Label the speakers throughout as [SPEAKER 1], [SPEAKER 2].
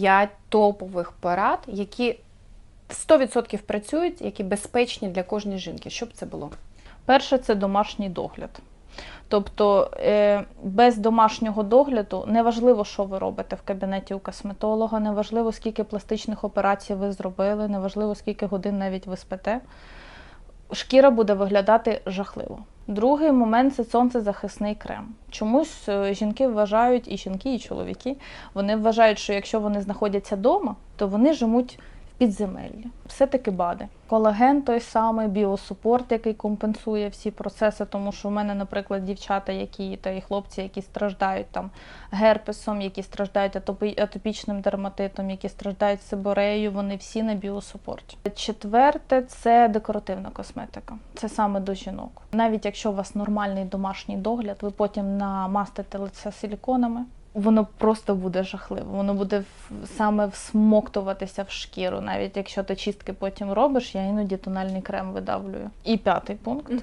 [SPEAKER 1] П'ять топових порад, які 100% працюють, які безпечні для кожної жінки. Що б це було?
[SPEAKER 2] Перше це домашній догляд. Тобто е, без домашнього догляду неважливо, що ви робите в кабінеті у косметолога, неважливо, скільки пластичних операцій ви зробили, неважливо, скільки годин навіть ви спите. Шкіра буде виглядати жахливо. Другий момент це сонцезахисний крем. Чомусь е, жінки вважають, і жінки, і чоловіки, вони вважають, що якщо вони знаходяться вдома, то вони живуть в підземеллі. Все-таки БАДи. Колаген той самий, біосупорт, який компенсує всі процеси, тому що в мене, наприклад, дівчата, які та і хлопці, які страждають там герпесом, які страждають атопі- атопічним дерматитом, які страждають сибореєю, вони всі на біосупорті. Четверте це декоративна косметика. Це саме до жінок. Навіть якщо у вас нормальний домашній догляд, ви потім намастите лице силіконами. Воно просто буде жахливо. Воно буде саме всмоктуватися в шкіру. Навіть якщо ти чистки потім робиш, я іноді тональний крем видавлюю. І п'ятий пункт Е,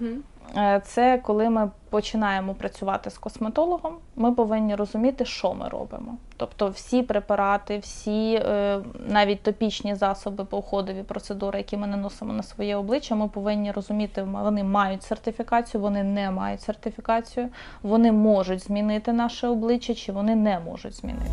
[SPEAKER 2] Це коли ми починаємо працювати з косметологом, ми повинні розуміти, що ми робимо. Тобто всі препарати, всі е, навіть топічні засоби, поуходові процедури, які ми наносимо на своє обличчя, ми повинні розуміти, вони мають сертифікацію, вони не мають сертифікацію, вони можуть змінити наше обличчя чи вони не можуть змінити.